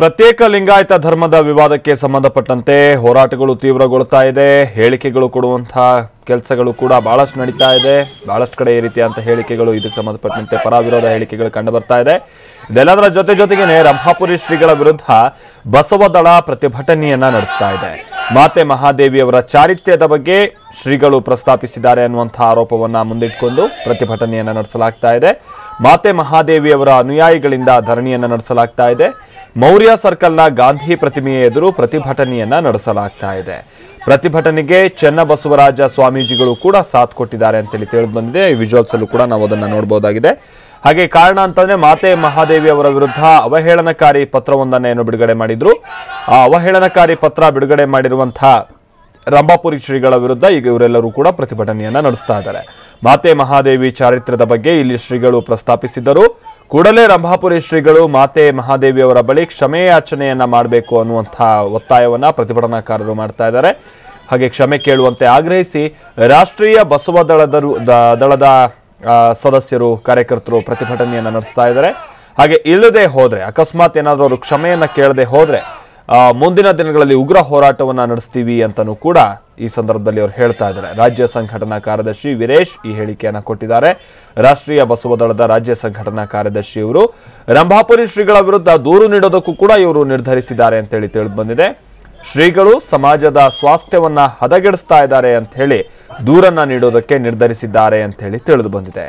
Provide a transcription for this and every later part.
ಪ್ರತ್ಯೇಕ ಲಿಂಗಾಯತ ಧರ್ಮದ ವಿವಾದಕ್ಕೆ ಸಂಬಂಧಪಟ್ಟಂತೆ ಹೋರಾಟಗಳು ತೀವ್ರಗೊಳ್ತಾ ಇದೆ. ಹೇಳಿಕೆಗಳು ಕೊಡುವಂತಹ ಕೆಲಸಗಳು ಕೂಡ ಬಹಳಷ್ಟು ನಡೀತಾ ಇದೆ. ಬಹಳಷ್ಟು ಕಡೆ ಈ ರೀತಿಯಂತ ಹೇಳಿಕೆಗಳು ಇದಕ್ಕೆ ಸಂಬಂಧಪಟ್ಟಂತೆ ಪರ ವಿರೋಧ ಹೇಳಿಕೆಗಳು ಕಂಡು ಬರ್ತಾ ಇದೆ. ಇದೆಲ್ಲದರ ಜೊತೆ ಜೊತೆಗೇನೆ ರಂಭಾಪುರಿ ಶ್ರೀಗಳ ವಿರುದ್ಧ ಬಸವದಳ ಪ್ರತಿಭಟನೆಯನ್ನ ನಡೆಸ್ತಾ ಇದೆ. ಮಾತೆ ಮಹಾದೇವಿಯವರ ಚಾರಿತ್ಯದ ಬಗ್ಗೆ ಶ್ರೀಗಳು ಪ್ರಸ್ತಾಪಿಸಿದ್ದಾರೆ ಅನ್ನುವಂತಹ ಆರೋಪವನ್ನ ಮುಂದಿಟ್ಕೊಂಡು ಪ್ರತಿಭಟನೆಯನ್ನ ನಡೆಸಲಾಗ್ತಾ ಇದೆ. ಮಾತೆ ಮಹಾದೇವಿಯವರ ಅನುಯಾಯಿಗಳಿಂದ ಧರಣಿಯನ್ನ ನಡೆಸಲಾಗ್ತಾ ಇದೆ. ಮೌರ್ಯ ಸರ್ಕಲ್ನ ಗಾಂಧಿ ಪ್ರತಿಮೆಯ ಎದುರು ಪ್ರತಿಭಟನೆಯನ್ನ ನಡೆಸಲಾಗ್ತಾ ಇದೆ. ಪ್ರತಿಭಟನೆಗೆ ಚೆನ್ನಬಸವರಾಜ ಸ್ವಾಮೀಜಿಗಳು ಕೂಡ ಸಾಥ್ ಕೊಟ್ಟಿದ್ದಾರೆ ಅಂತೇಳಿ ತಿಳಿದು ಬಂದಿದೆ ಈ ವಿಜುವಲ್ಸ್ ಅಲ್ಲೂ ಕೂಡ ನಾವು ಅದನ್ನ ನೋಡಬಹುದಾಗಿದೆ ಹಾಗೆ ಕಾರಣ ಅಂತಂದ್ರೆ ಮಾತೆ ಮಹಾದೇವಿ ಅವರ ವಿರುದ್ಧ ಅವಹೇಳನಕಾರಿ ಪತ್ರವೊಂದನ್ನ ಏನು ಬಿಡುಗಡೆ ಮಾಡಿದ್ರು. ಆ ಅವಹೇಳನಕಾರಿ ಪತ್ರ ಬಿಡುಗಡೆ ಮಾಡಿರುವಂತಹ ರಂಭಾಪುರಿ ಶ್ರೀಗಳ ವಿರುದ್ಧ ಈಗ ಇವರೆಲ್ಲರೂ ಕೂಡ ಪ್ರತಿಭಟನೆಯನ್ನ ನಡೆಸ್ತಾ ಇದ್ದಾರೆ. ಮಾತೆ ಮಹಾದೇವಿ ಚಾರಿತ್ರ್ಯದ ಬಗ್ಗೆ ಇಲ್ಲಿ ಶ್ರೀಗಳು ಪ್ರಸ್ತಾಪಿಸಿದ್ದರು. ಕೂಡಲೇ ರಂಭಾಪುರಿ ಶ್ರೀಗಳು ಮಾತೆ ಮಹಾದೇವಿಯವರ ಬಳಿ ಕ್ಷಮೆ ಯಾಚನೆಯನ್ನ ಮಾಡಬೇಕು ಅನ್ನುವಂತಹ ಒತ್ತಾಯವನ್ನ ಪ್ರತಿಭಟನಾಕಾರರು ಮಾಡ್ತಾ ಇದ್ದಾರೆ. ಹಾಗೆ ಕ್ಷಮೆ ಕೇಳುವಂತೆ ಆಗ್ರಹಿಸಿ ರಾಷ್ಟ್ರೀಯ ಬಸವ ದಳದರು ದಳದ ಸದಸ್ಯರು, ಕಾರ್ಯಕರ್ತರು ಪ್ರತಿಭಟನೆಯನ್ನ ನಡೆಸ್ತಾ ಇದ್ದಾರೆ. ಹಾಗೆ ಇಲ್ಲದೆ ಹೋದರೆ, ಅಕಸ್ಮಾತ್ ಏನಾದರೂ ಅವರು ಕ್ಷಮೆಯನ್ನ ಕೇಳದೆ ಹೋದ್ರೆ ಮುಂದಿನ ದಿನಗಳಲ್ಲಿ ಉಗ್ರ ಹೋರಾಟವನ್ನು ನಡೆಸ್ತೀವಿ ಅಂತಲೂ ಕೂಡ ಈ ಸಂದರ್ಭದಲ್ಲಿ ಅವರು ಹೇಳ್ತಾ ಇದ್ದಾರೆ. ರಾಜ್ಯ ಸಂಘಟನಾ ಕಾರ್ಯದರ್ಶಿ ವೀರೇಶ್ ಈ ಹೇಳಿಕೆಯನ್ನು ಕೊಟ್ಟಿದ್ದಾರೆ. ರಾಷ್ಟ್ರೀಯ ಬಸವ ದಳದ ರಾಜ್ಯ ಸಂಘಟನಾ ಕಾರ್ಯದರ್ಶಿ ಇವರು. ರಂಭಾಪುರಿ ಶ್ರೀಗಳ ವಿರುದ್ಧ ದೂರು ನೀಡೋದಕ್ಕೂ ಕೂಡ ಇವರು ನಿರ್ಧರಿಸಿದ್ದಾರೆ ಅಂತೇಳಿ ತಿಳಿದು ಬಂದಿದೆ. ಶ್ರೀಗಳು ಸಮಾಜದ ಸ್ವಾಸ್ಥ್ಯವನ್ನ ಹದಗೆಡಿಸ್ತಾ ಇದ್ದಾರೆ ಅಂತ ಹೇಳಿ ದೂರನ್ನ ನೀಡೋದಕ್ಕೆ ನಿರ್ಧರಿಸಿದ್ದಾರೆ ಅಂತ ಹೇಳಿ ತಿಳಿದು ಬಂದಿದೆ.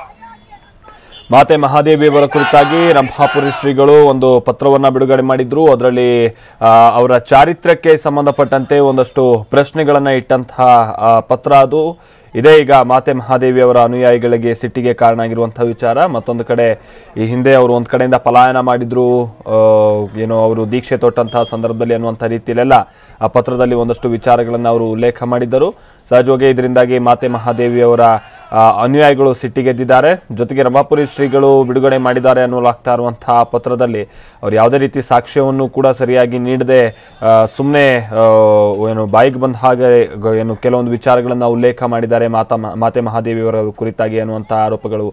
ಮಾತೆ ಮಹಾದೇವಿಯವರ ಕುರಿತಾಗಿ ರಂಭಾಪುರಿ ಶ್ರೀಗಳು ಒಂದು ಪತ್ರವನ್ನ ಬಿಡುಗಡೆ ಮಾಡಿದ್ರು. ಅದರಲ್ಲಿ ಅವರ ಚಾರಿತ್ರ್ಯಕ್ಕೆ ಸಂಬಂಧಪಟ್ಟಂತೆ ಒಂದಷ್ಟು ಪ್ರಶ್ನೆಗಳನ್ನು ಇಟ್ಟಂತಹ ಪತ್ರ ಅದು. ಇದೇ ಈಗ ಮಾತೆ ಮಹಾದೇವಿಯವರ ಅನುಯಾಯಿಗಳಿಗೆ ಸಿಟ್ಟಿಗೆ ಕಾರಣ ಆಗಿರುವಂತಹ ವಿಚಾರ. ಮತ್ತೊಂದು ಕಡೆ, ಈ ಹಿಂದೆ ಅವರು ಒಂದು ಕಡೆಯಿಂದ ಪಲಾಯನ ಮಾಡಿದ್ರು. ಏನು ಅವರು ದೀಕ್ಷೆ ತೊಟ್ಟಂತಹ ಸಂದರ್ಭದಲ್ಲಿ ಅನ್ನುವಂಥ ರೀತಿಯಲ್ಲೆಲ್ಲ ಆ ಪತ್ರದಲ್ಲಿ ಒಂದಷ್ಟು ವಿಚಾರಗಳನ್ನು ಅವರು ಉಲ್ಲೇಖ ಮಾಡಿದ್ದರು. ಸಹಜವಾಗಿ ಇದರಿಂದಾಗಿ ಮಾತೆ ಮಹಾದೇವಿಯವರ ಅನುಯಾಯಿಗಳು ಸಿಟ್ಟಿಗೆದ್ದಿದ್ದಾರೆ ಜೊತೆಗೆ ರಮಾಪುರಿ ಶ್ರೀಗಳು ಬಿಡುಗಡೆ ಮಾಡಿದ್ದಾರೆ ಅನ್ನೋಲಾಗ್ತಾ ಇರುವಂತಹ ಪತ್ರದಲ್ಲಿ. ಅವ್ರು ಯಾವುದೇ ರೀತಿ ಸಾಕ್ಷ್ಯವನ್ನು ಕೂಡ ಸರಿಯಾಗಿ ನೀಡದೆ ಸುಮ್ಮನೆ ಏನು, ಬಾಯಿಗೆ ಬಂದ ಹಾಗೆ, ಏನು, ಕೆಲವೊಂದು ವಿಚಾರಗಳನ್ನು ಉಲ್ಲೇಖ ಮಾಡಿದ್ದಾರೆ ಮಾತಾ, ಮಾತೆ ಮಹಾದೇವಿಯವರ ಕುರಿತಾಗಿ ಅನ್ನುವಂಥ ಆರೋಪಗಳು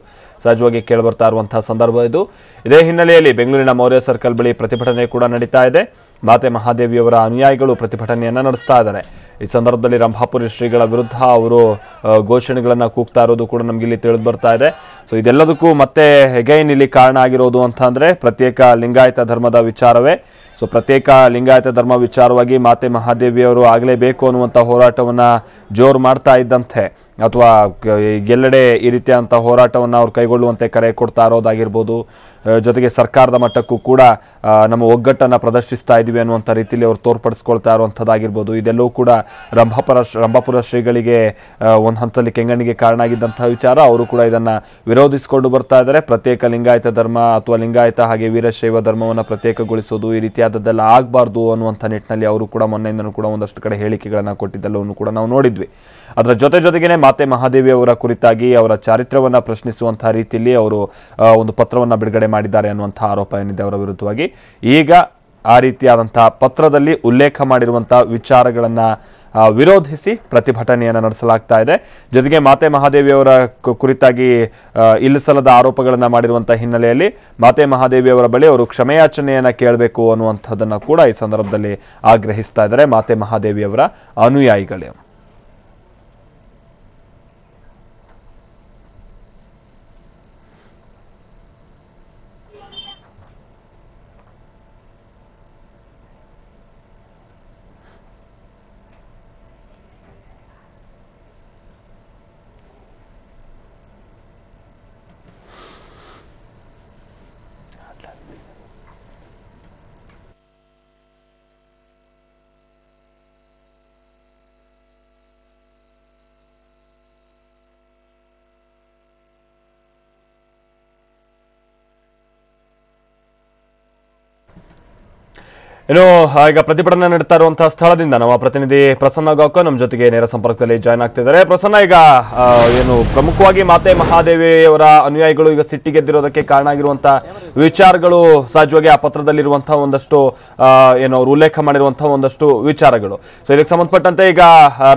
ಸಹಜವಾಗಿ ಕೇಳಿಬರ್ತಾ ಇರುವಂತಹ ಸಂದರ್ಭ ಇದು. ಇದೇ ಹಿನ್ನೆಲೆಯಲ್ಲಿ ಬೆಂಗಳೂರಿನ ಮೌರ್ಯ ಸರ್ಕಲ್ ಬಳಿ ಪ್ರತಿಭಟನೆ ಕೂಡ ನಡೀತಾ ಇದೆ. ಮಾತೆ ಮಹಾದೇವಿಯವರ ಅನುಯಾಯಿಗಳು ಪ್ರತಿಭಟನೆಯನ್ನ ನಡೆಸ್ತಾ ಇದ್ದಾರೆ. ಈ ಸಂದರ್ಭದಲ್ಲಿ ರಂಭಾಪುರಿ ಶ್ರೀಗಳ ವಿರುದ್ಧ ಅವರು ಘೋಷಣೆಗಳನ್ನು ಕೂಗ್ತಾ ಇರೋದು ಕೂಡ ನಮಗೆ ಇಲ್ಲಿ ತಿಳಿದು ಬರ್ತಾ ಇದೆ. ಸೊ ಇದೆಲ್ಲದಕ್ಕೂ ಮತ್ತೆ ಹೆಗೈನ್ ಇಲ್ಲಿ ಕಾರಣ ಆಗಿರೋದು ಅಂತ ಅಂದರೆ ಪ್ರತ್ಯೇಕ ಲಿಂಗಾಯತ ಧರ್ಮದ ವಿಚಾರವೇ. ಸೊ ಪ್ರತ್ಯೇಕ ಲಿಂಗಾಯತ ಧರ್ಮ ವಿಚಾರವಾಗಿ ಮಾತೆ ಮಹಾದೇವಿಯವರು ಆಗಲೇಬೇಕು ಅನ್ನುವಂಥ ಹೋರಾಟವನ್ನು ಜೋರು ಮಾಡ್ತಾ ಇದ್ದಂತೆ. ಅಥವಾ ಎಲ್ಲೆಡೆ ಈ ರೀತಿಯಾದಂಥ ಹೋರಾಟವನ್ನು ಅವ್ರು ಕೈಗೊಳ್ಳುವಂತೆ ಕರೆ ಕೊಡ್ತಾ ಇರೋದಾಗಿರ್ಬೋದು. ಜೊತೆಗೆ ಸರ್ಕಾರದ ಮಟ್ಟಕ್ಕೂ ಕೂಡ ನಮ್ಮ ಒಗ್ಗಟ್ಟನ್ನು ಪ್ರದರ್ಶಿಸ್ತಾ ಇದ್ದೀವಿ ಅನ್ನುವಂಥ ರೀತಿಯಲ್ಲಿ ಅವರು ತೋರ್ಪಡಿಸ್ಕೊಳ್ತಾ ಇರುವಂಥದ್ದಾಗಿರ್ಬೋದು. ಇದೆಲ್ಲವೂ ಕೂಡ ರಂಭಾಪುರ ರಂಭಾಪುರ ಶ್ರೀಗಳಿಗೆ ಒಂದು ಹಂತದಲ್ಲಿ ಕೆಂಗಣ್ಣಿಗೆ ಕಾರಣ ಆಗಿದ್ದಂತಹ ವಿಚಾರ. ಅವರು ಕೂಡ ಇದನ್ನು ವಿರೋಧಿಸಿಕೊಂಡು ಬರ್ತಾ ಇದ್ದಾರೆ. ಪ್ರತ್ಯೇಕ ಲಿಂಗಾಯತ ಧರ್ಮ ಅಥವಾ ಲಿಂಗಾಯತ ಹಾಗೆ ವೀರಶೈವ ಧರ್ಮವನ್ನು ಪ್ರತ್ಯೇಕಗೊಳಿಸೋದು ಈ ರೀತಿಯಾದದ್ದೆಲ್ಲ ಆಗಬಾರ್ದು ಅನ್ನುವಂಥ ನಿಟ್ಟಿನಲ್ಲಿ ಅವರು ಕೂಡ ಮೊನ್ನೆಯಿಂದನೂ ಕೂಡ ಒಂದಷ್ಟು ಕಡೆ ಹೇಳಿಕೆಗಳನ್ನು ಕೊಟ್ಟಿದ್ದೆಲ್ಲವನ್ನು ಕೂಡ ನಾವು ನೋಡಿದ್ವಿ. ಅದರ ಜೊತೆ ಜೊತೆಗೇನೆ ಮಾತೆ ಮಹಾದೇವಿ ಅವರ ಕುರಿತಾಗಿ ಅವರ ಚಾರಿತ್ರವನ್ನು ಪ್ರಶ್ನಿಸುವಂತಹ ರೀತಿಯಲ್ಲಿ ಅವರು ಒಂದು ಪತ್ರವನ್ನು ಬಿಡುಗಡೆ ಮಾಡಿದ್ದಾರೆ ಅನ್ನುವಂತಹ ಆರೋಪ ಏನಿದೆ ಅವರ ವಿರುದ್ಧವಾಗಿ. ಈಗ ಆ ರೀತಿಯಾದಂತಹ ಪತ್ರದಲ್ಲಿ ಉಲ್ಲೇಖ ಮಾಡಿರುವಂತಹ ವಿಚಾರಗಳನ್ನ ವಿರೋಧಿಸಿ ಪ್ರತಿಭಟನೆಯನ್ನು ನಡೆಸಲಾಗ್ತಾ ಇದೆ. ಜೊತೆಗೆ ಮಾತೆ ಮಹಾದೇವಿಯವರ ಕುರಿತಾಗಿ ಇಲ್ಲಿಸಲದ ಆರೋಪಗಳನ್ನು ಮಾಡಿರುವಂತಹ ಹಿನ್ನೆಲೆಯಲ್ಲಿ ಮಾತೆ ಮಹಾದೇವಿಯವರ ಬಳಿ ಅವರು ಕ್ಷಮೆಯಾಚನೆಯನ್ನ ಕೇಳಬೇಕು ಅನ್ನುವಂಥದ್ದನ್ನ ಕೂಡ ಈ ಸಂದರ್ಭದಲ್ಲಿ ಆಗ್ರಹಿಸ್ತಾ ಇದ್ದಾರೆ ಮಾತೆ ಮಹಾದೇವಿಯವರ ಅನುಯಾಯಿಗಳೇ. ಇನ್ನು ಈಗ ಪ್ರತಿಭಟನೆ ನಡೀತಾ ಇರುವಂತಹ ಸ್ಥಳದಿಂದ ನಮ್ಮ ಪ್ರತಿನಿಧಿ ಪ್ರಸನ್ನ ಗೌಕ ನಮ್ಮ ಜೊತೆಗೆ ನೇರ ಸಂಪರ್ಕದಲ್ಲಿ ಜಾಯ್ನ್ ಆಗ್ತಿದ್ದಾರೆ. ಪ್ರಸನ್ನ, ಈಗ ಏನು ಪ್ರಮುಖವಾಗಿ ಮಾತೆ ಮಹಾದೇವಿಯವರ ಅನುಯಾಯಿಗಳು ಈಗ ಸಿಟ್ಟಿಗೆದ್ದಿರೋದಕ್ಕೆ ಕಾರಣ ಆಗಿರುವಂತಹ ವಿಚಾರಗಳು ಸಹಜವಾಗಿ ಆ ಪತ್ರದಲ್ಲಿರುವಂತಹ ಒಂದಷ್ಟು ಏನು ಅವರು ಉಲ್ಲೇಖ ಮಾಡಿರುವಂತಹ ಒಂದಷ್ಟು ವಿಚಾರಗಳು. ಸೊ ಇದಕ್ಕೆ ಸಂಬಂಧಪಟ್ಟಂತೆ ಈಗ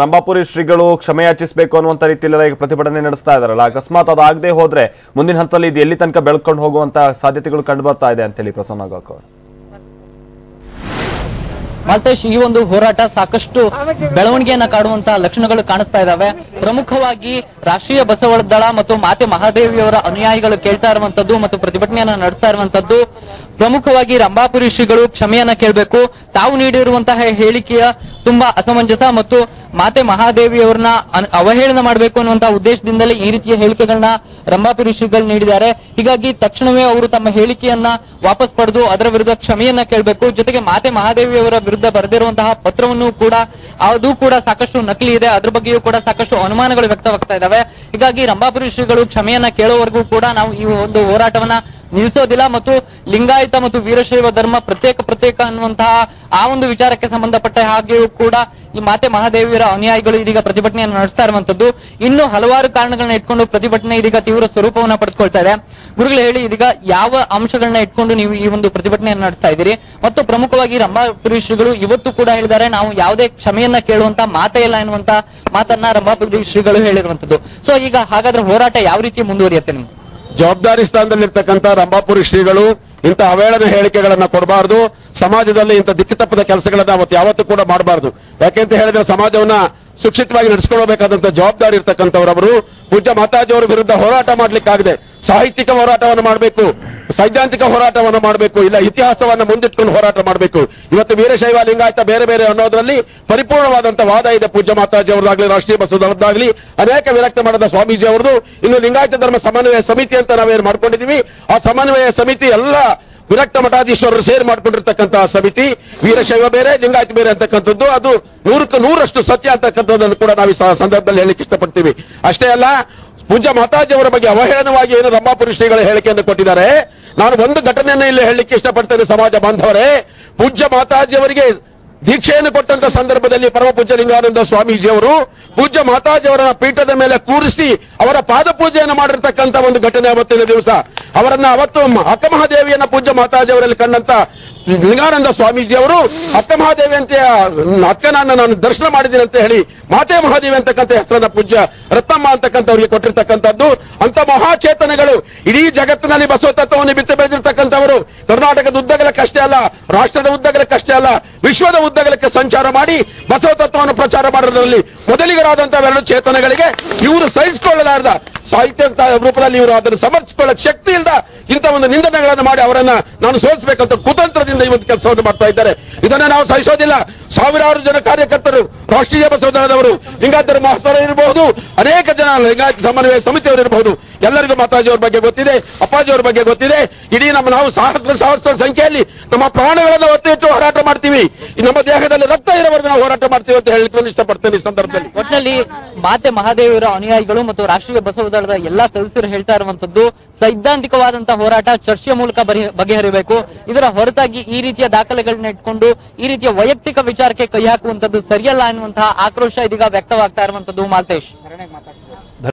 ರಂಭಾಪುರಿ ಶ್ರೀಗಳು ಕ್ಷಮೆಯಾಚಿಸಬೇಕು ಅನ್ನುವಂಥ ರೀತಿಯಲ್ಲೆಲ್ಲ ಈಗ ಪ್ರತಿಭಟನೆ ನಡೆಸ್ತಾ ಇದಾರಲ್ಲ ಅಕಸ್ಮಾತ್ ಅದಾಗದೆ ಹೋದ್ರೆ ಮುಂದಿನ ಹಂತದಲ್ಲಿ ಇದು ಎಲ್ಲಿ ತನಕ ಬೆಳ್ಕೊಂಡು ಹೋಗುವಂತಹ ಸಾಧ್ಯತೆಗಳು ಕಂಡು ಬರ್ತಾ ಇದೆ ಅಂತೇಳಿ ಪ್ರಸನ್ನ ಗಾವ್ಕರ್. ಮಾಲ್ತೇಶ್, ಈ ಒಂದು ಹೋರಾಟ ಸಾಕಷ್ಟು ಬೆಳವಣಿಗೆಯನ್ನ ಕಾಡುವಂತಹ ಲಕ್ಷಣಗಳು ಕಾಣಿಸ್ತಾ ಇದಾವೆ. ಪ್ರಮುಖವಾಗಿ ರಾಷ್ಟ್ರೀಯ ಬಸವಳ ದಳ ಮತ್ತು ಮಾತೆ ಮಹಾದೇವಿಯವರ ಅನುಯಾಯಿಗಳು ಕೇಳ್ತಾ ಇರುವಂತದ್ದು ಮತ್ತು ಪ್ರತಿಭಟನೆಯನ್ನ ನಡೆಸ್ತಾ ಇರುವಂತದ್ದು. ಪ್ರಮುಖವಾಗಿ ರಂಭಾಪುರಿ ಶ್ರೀಗಳು ಕ್ಷಮೆಯನ್ನ ಕೇಳಬೇಕು. ತಾವು ನೀಡಿರುವಂತಹ ಹೇಳಿಕೆಯ ತುಂಬಾ ಅಸಮಂಜಸ ಮತ್ತು ಮಾತೆ ಮಹಾದೇವಿಯವರನ್ನ ಅವಹೇಳನ ಮಾಡಬೇಕು ಅನ್ನುವಂತಹ ಉದ್ದೇಶದಿಂದಲೇ ಈ ರೀತಿಯ ಹೇಳಿಕೆಗಳನ್ನ ರಂಭಾಪುರಿ ಶ್ರೀಗಳು ನೀಡಿದ್ದಾರೆ. ಹೀಗಾಗಿ ತಕ್ಷಣವೇ ಅವರು ತಮ್ಮ ಹೇಳಿಕೆಯನ್ನ ವಾಪಸ್ ಪಡೆದು ಅದರ ವಿರುದ್ಧ ಕ್ಷಮೆಯನ್ನ ಕೇಳಬೇಕು. ಜೊತೆಗೆ ಮಾತೆ ಮಹಾದೇವಿಯವರ ವಿರುದ್ಧ ಬರೆದಿರುವಂತಹ ಪತ್ರವನ್ನು ಕೂಡ ಅದು ಕೂಡ ಸಾಕಷ್ಟು ನಕಲಿ ಇದೆ. ಅದ್ರ ಬಗ್ಗೆಯೂ ಕೂಡ ಸಾಕಷ್ಟು ಅನುಮಾನಗಳು ವ್ಯಕ್ತವಾಗ್ತಾ ಇದಾವೆ ಹೀಗಾಗಿ ರಂಭಾಪುರಿ ಶ್ರೀಗಳು ಕ್ಷಮೆಯನ್ನ ಕೇಳೋವರೆಗೂ ಕೂಡ ನಾವು ಈ ಒಂದು ಹೋರಾಟವನ್ನ ನಿಲ್ಲಿಸೋದಿಲ್ಲ ಮತ್ತು ಲಿಂಗಾಯತ ಮತ್ತು ವೀರಶೈವ ಧರ್ಮ ಪ್ರತ್ಯೇಕ ಪ್ರತ್ಯೇಕ ಅನ್ನುವಂತಹ ಆ ಒಂದು ವಿಚಾರಕ್ಕೆ ಸಂಬಂಧಪಟ್ಟ ಹಾಗೆಯೂ ಕೂಡ ಈ ಮಾತೆ ಮಹಾದೇವಿಯರ ಅನುಯಾಯಿಗಳು ಇದೀಗ ಪ್ರತಿಭಟನೆಯನ್ನು ನಡೆಸ್ತಾ ಇರುವಂತದ್ದು ಇನ್ನು ಹಲವಾರು ಕಾರಣಗಳನ್ನ ಇಟ್ಕೊಂಡು ಪ್ರತಿಭಟನೆ ಇದೀಗ ತೀವ್ರ ಸ್ವರೂಪವನ್ನ ಪಡೆದುಕೊಳ್ತಾ ಇದೆ. ಗುರುಗಳು ಹೇಳಿ, ಇದೀಗ ಯಾವ ಅಂಶಗಳನ್ನ ಇಟ್ಕೊಂಡು ನೀವು ಈ ಒಂದು ಪ್ರತಿಭಟನೆಯನ್ನು ನಡೆಸ್ತಾ ಇದ್ದೀರಿ? ಮತ್ತು ಪ್ರಮುಖವಾಗಿ ರಂಭಾಪುರಿ ಶ್ರೀಗಳು ಇವತ್ತು ಕೂಡ ಹೇಳಿದ್ದಾರೆ, ನಾವು ಯಾವುದೇ ಕ್ಷಮೆಯನ್ನ ಕೇಳುವಂತ ಮಾತೇ ಇಲ್ಲ ಎನ್ನುವಂತ ಮಾತನ್ನ ರಂಭಾಪುರಿ ಶ್ರೀಗಳು ಹೇಳಿರುವಂತದ್ದು ಸೊ ಈಗ ಹಾಗಾದ್ರೆ ಹೋರಾಟ ಯಾವ ರೀತಿ ಮುಂದುವರಿಯುತ್ತೆ ನಿಮ್ಗೆ? ಜವಾಬ್ದಾರಿ ಸ್ಥಾನದಲ್ಲಿರ್ತಕ್ಕಂಥ ರಂಭಾಪುರಿ ಶ್ರೀಗಳು ಇಂಥ ಅವೇಳನ ಹೇಳಿಕೆಗಳನ್ನ ಕೊಡಬಾರದು. ಸಮಾಜದಲ್ಲಿ ಇಂಥ ದಿಕ್ಕುತಪ್ಪದ ಕೆಲಸಗಳನ್ನ ಅವತ್ತು ಯಾವತ್ತೂ ಕೂಡ ಮಾಡಬಾರದು. ಯಾಕೆಂತ ಹೇಳಿದ್ರೆ ಸಮಾಜವನ್ನ ಸುಕ್ಷಿತವಾಗಿ ನಡೆಸಿಕೊಳ್ಳಬೇಕಾದಂತಹ ಜವಾಬ್ದಾರಿ ಇರ್ತಕ್ಕಂಥವರವರು. ಪೂಜ್ಯ ಮಾತಾಜಿಯವರ ವಿರುದ್ಧ ಹೋರಾಟ ಮಾಡ್ಲಿಕ್ಕಾಗದೆ. ಸಾಹಿತ್ಯಿಕ ಹೋರಾಟವನ್ನು ಮಾಡಬೇಕು, ಸೈದ್ಧಾಂತಿಕ ಹೋರಾಟವನ್ನು ಮಾಡಬೇಕು, ಇಲ್ಲ ಇತಿಹಾಸವನ್ನು ಮುಂದಿಟ್ಕೊಂಡು ಹೋರಾಟ ಮಾಡಬೇಕು. ಇವತ್ತು ವೀರಶೈವ ಲಿಂಗಾಯತ ಬೇರೆ ಬೇರೆ ಅನ್ನೋದ್ರಲ್ಲಿ ಪರಿಪೂರ್ಣವಾದಂತ ವಾದ ಇದೆ ಪೂಜ್ಯ ಮಾತಾಜಿ ಅವರದಾಗ್ಲಿ ರಾಷ್ಟ್ರೀಯ ಬಸವದಳದ್ದಾಗ್ಲಿ ಅನೇಕ ವಿರಕ್ತ ಮಾಡದ ಸ್ವಾಮೀಜಿ ಅವರದು ಇನ್ನು ಲಿಂಗಾಯತ ಧರ್ಮ ಸಮನ್ವಯ ಸಮಿತಿ ಅಂತ ನಾವೇನು ಮಾಡ್ಕೊಂಡಿದೀವಿ ಆ ಸಮನ್ವಯ ಸಮಿತಿ ಎಲ್ಲ ವಿರಕ್ತ ಮಠಾಧೀಶ್ವರರು ಸೇರಿ ಮಾಡ್ಕೊಂಡಿರ್ತಕ್ಕಂತಹ ಸಮಿತಿ. ವೀರಶೈವ ಬೇರೆ, ಲಿಂಗಾಯತ ಬೇರೆ ಅಂತಕ್ಕಂಥದ್ದು. ಅದು ನೂರಕ್ಕೆ ನೂರಷ್ಟು ಸತ್ಯ ಅಂತಕ್ಕಂಥದ್ದನ್ನು ಕೂಡ ನಾವು ಸಂದರ್ಭದಲ್ಲಿ ಹೇಳಿಕ್ಕೆ ಇಷ್ಟಪಡ್ತೀವಿ. ಅಷ್ಟೇ ಅಲ್ಲ ಪೂಜ್ಯ ಮಾತಾಜಿ ಅವರ ಬಗ್ಗೆ ಅವಹೇಳನವಾಗಿ ಏನು ರಂಭಾಪುರಿ ಶ್ರೀಗಳ ಹೇಳಿಕೆಯನ್ನು ಕೊಟ್ಟಿದ್ದಾರೆ. ನಾನು ಒಂದು ಘಟನೆಯನ್ನು ಇಲ್ಲಿ ಹೇಳಲಿಕ್ಕೆ ಇಷ್ಟಪಡ್ತೇನೆ ಸಮಾಜ ಬಾಂಧವರೇ. ಪೂಜ್ಯ ಮಾತಾಜಿ ಅವರಿಗೆ ದೀಕ್ಷೆಯನ್ನು ಕೊಟ್ಟಂತ ಸಂದರ್ಭದಲ್ಲಿ ಪರಮ ಪೂಜ್ಯ ಲಿಂಗಾನಂದ ಸ್ವಾಮೀಜಿ ಅವರು ಪೂಜ್ಯ ಮಾತಾಜಿ ಅವರ ಪೀಠದ ಮೇಲೆ ಕೂರಿಸಿ ಅವರ ಪಾದ ಪೂಜೆಯನ್ನು ಮಾಡಿರ್ತಕ್ಕಂಥ ಒಂದು ಘಟನೆ ಅವತ್ತಿನ ದಿವಸ. ಅವರನ್ನ ಅವತ್ತು ಅಕ್ಕಮಹಾದೇವಿಯನ್ನ ಮಹಾದೇವಿಯನ್ನ ಪೂಜ್ಯ ಮಾತಾಜಿ ಅವರಲ್ಲಿ ಕಂಡಂತ ಲಿಂಗಾನಂದ ಸ್ವಾಮೀಜಿ ಅವರು ಅಕ್ಕ ಮಹಾದೇವಿ ಅಂತ ಅಕ್ಕನನ್ನ ನಾನು ದರ್ಶನ ಮಾಡಿದ್ದೀನಿ ಅಂತ ಹೇಳಿ ಮಾತೆ ಮಹಾದೇವಿ ಅಂತಕ್ಕಂಥ ಹೆಸರನ್ನ ಪೂಜ್ಯ ರತ್ನಮ್ಮ ಅಂತಕ್ಕಂಥವ್ರಿಗೆ ಕೊಟ್ಟಿರ್ತಕ್ಕಂಥದ್ದು. ಅಂತ ಮಹಾಚೇತನಗಳು ಇಡೀ ಜಗತ್ತಿನಲ್ಲಿ ಬಸವ ತತ್ವವನ್ನು ಬಿತ್ತು ಬೆಳೆದಿರ್ತಕ್ಕಂಥವರು. ಕರ್ನಾಟಕದ ಉದ್ದಗಲಕ್ಕಷ್ಟೇ ಅಲ್ಲ, ರಾಷ್ಟ್ರದ ಉದ್ದಗಲಕ್ಕಷ್ಟೇ ಅಲ್ಲ, ವಿಶ್ವದ ಉದ್ದಗಲಕ್ಕೆ ಸಂಚಾರ ಮಾಡಿ ಬಸವ ತತ್ವವನ್ನು ಪ್ರಚಾರ ಮಾಡೋದ್ರಲ್ಲಿ ಮೊದಲಿಗರಾದಂತಹ ಎರಡು ಚೇತನಗಳಿಗೆ ಇವರು ಸಹಿಸಿಕೊಳ್ಳಲಾರದ ಸಾಹಿತ್ಯ ರೂಪದಲ್ಲಿ ಇವರು ಅದನ್ನು ಸಮರ್ಥಿಸಿಕೊಳ್ಳಕ್ ಶಕ್ತಿ ಇಲ್ಲದ ಇಂತ ಒಂದು ನಿಂದನೆಗಳನ್ನು ಮಾಡಿ ಅವರನ್ನ ನಾನು ಸೋಲಿಸಬೇಕಂತ ಕುತಂತ್ರದಿಂದ ಇವತ್ತು ಕೆಲಸವನ್ನು ಮಾಡ್ತಾ ಇದ್ದಾರೆ. ಇದನ್ನ ನಾವು ಸಹಿಸೋದಿಲ್ಲ. ಸಾವಿರಾರು ಜನ ಕಾರ್ಯಕರ್ತರು, ರಾಷ್ಟ್ರೀಯ ಬಸವದವರು ಲಿಂಗಾಯತರ ಮಹಾಸ್ತರ ಇರಬಹುದು ಅನೇಕ ಜನ ಲಿಂಗಾಯತ ಸಮನ್ವಯ ಸಮಿತಿಯವರು ಇರಬಹುದು. ಎಲ್ಲರಿಗೂ ಮಾತಾಜಿ ಅವರ ಬಗ್ಗೆ ಗೊತ್ತಿದೆ, ಅಪ್ಪಾಜಿ ಅವ್ರ ಬಗ್ಗೆ ಗೊತ್ತಿದೆ. ಇಡೀ ನಮ್ಮ ನಾವು ಸಹಸ್ರ ಸಹಸ್ರ ಸಂಖ್ಯೆಯಲ್ಲಿ ನಮ್ಮ ಪ್ರಾಣಗಳನ್ನು ಒತ್ತಿಟ್ಟು ಹೋರಾಟ ಮಾಡ್ತೀವಿ. ನಮ್ಮ ದೇಹದಲ್ಲಿ ರಕ್ತ ಇರೋವರೆಗೂ ನಾವು ಹೋರಾಟ ಮಾಡ್ತೀವಿ ಅಂತ ಹೇಳಿಕೊಂಡು ಇಷ್ಟಪಡ್ತೇನೆ ಈ ಸಂದರ್ಭದಲ್ಲಿ. ಒಟ್ಟಿನಲ್ಲಿ ಮಾತೆ ಮಹಾದೇವರ ಅನುಯಾಯಿಗಳು ಮತ್ತು ರಾಷ್ಟ್ರೀಯ ಬಸವ ದಳದ ಎಲ್ಲಾ ಸದಸ್ಯರು ಹೇಳ್ತಾ ಇರುವಂತದ್ದು, ಸೈದ್ಧಾಂತಿಕವಾದಂತಹ ಹೋರಾಟ ಚರ್ಚೆಯ ಮೂಲಕ ಬಗೆಹರಿಬೇಕು. ಇದರ ಹೊರತಾಗಿ ಈ ರೀತಿಯ ದಾಖಲೆಗಳನ್ನ ಇಟ್ಕೊಂಡು, ಈ ರೀತಿಯ ವೈಯಕ್ತಿಕ ವಿಚಾರಕ್ಕೆ ಕೈ ಹಾಕುವಂತದ್ದು ಸರಿಯಲ್ಲ ಎನ್ನುವಂತಹ ಆಕ್ರೋಶ ಇದೀಗ ವ್ಯಕ್ತವಾಗ್ತಾ ಇರುವಂತದ್ದು ಮಾಲ್ತೇಶ್.